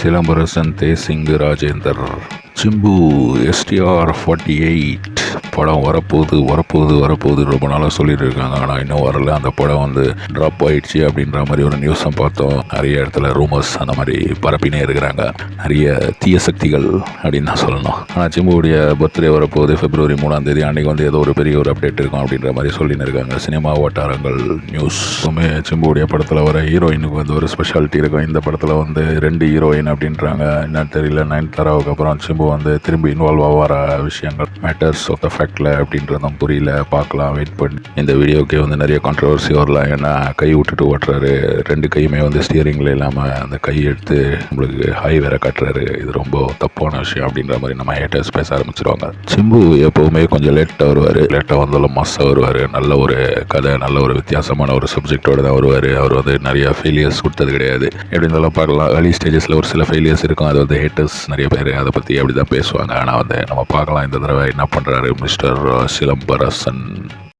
Silambarasan Desingu Rajendar Simbu STR forty eight படம் வரப்போகுது வரப்போகுது வரப்போகுது. ரொம்ப நாளாக சொல்லிட்டு இருக்காங்க. ஆனால் இன்னும் வரல. அந்த படம் வந்து ட்ராப் ஆயிடுச்சு அப்படின்ற மாதிரி ஒரு நியூஸும் பார்த்தோம். நிறைய இடத்துல ரூமர்ஸ் அந்த மாதிரி பரப்பினே இருக்கிறாங்க. நிறைய தீய சக்திகள் அப்படின்னு தான் சொல்லணும். ஆனால் சிம்புவுடைய பர்த்டே வரப்போகுது. பிப்ரவரி மூணாம் தேதி அன்றைக்கி வந்து ஏதோ ஒரு பெரிய ஒரு அப்டேட் இருக்கும் அப்படின்ற மாதிரி சொல்லின்னு இருக்காங்க. சினிமா வட்டாரங்கள் நியூஸுமே சிம்புடைய படத்தில் வர ஹீரோயினுக்கு வந்து ஒரு ஸ்பெஷாலிட்டி இருக்கும். இந்த படத்தில் வந்து ரெண்டு ஹீரோயின் அப்படின்றாங்க. என்னன்னு தெரியல. நயன்தாராவுக்கு அப்புறம் சிம்பு வந்து திரும்பி இன்வால்வ் ஆகிற விஷயங்கள் மேட்டர்ஸ் ஆஃப் த ஃபேக்டில் அப்படின்றதும் புரியல. பார்க்கலாம் வெயிட் பண்ணி இந்த வீடியோக்கே வந்து நிறைய கான்ட்ரவர்சி வரலாம். ஏன்னா கை விட்டுட்டு ஓட்டுறாரு. ரெண்டு கையுமே வந்து ஸ்டியரிங்கில் இல்லாமல் அந்த கை எடுத்து நம்மளுக்கு ஹை வேற கட்டுறாரு. இது ரொம்ப தப்பான விஷயம் அப்படின்ற மாதிரி நம்ம ஹேட்டர்ஸ் பேச ஆரம்பிச்சிருவாங்க. சிம்பு எப்போவுமே கொஞ்சம் லேட்டாக வருவார். லேட்டாக வந்தாலும் மாசாக வருவார். நல்ல ஒரு கதை நல்ல ஒரு வித்தியாசமான ஒரு சப்ஜெக்டோடு தான் வருவார். அவர் வந்து நிறைய ஃபெயிலியர்ஸ் கொடுத்தது கிடையாது. எப்படி இருந்தாலும் பார்க்கலாம். ஏர்லி ஸ்டேஜஸில் ஒரு சில ஃபெயிலியர்ஸ் இருக்கும். அது வந்து ஹேட்டர்ஸ் நிறைய பேர் அதை பற்றி அப்படி தான் பேசுவாங்க. ஆனால் வந்து நம்ம பார்க்கலாம். இந்த தடவை என்ன பண்ணுறாரு மிஸ்டர் சிலம்பரசன்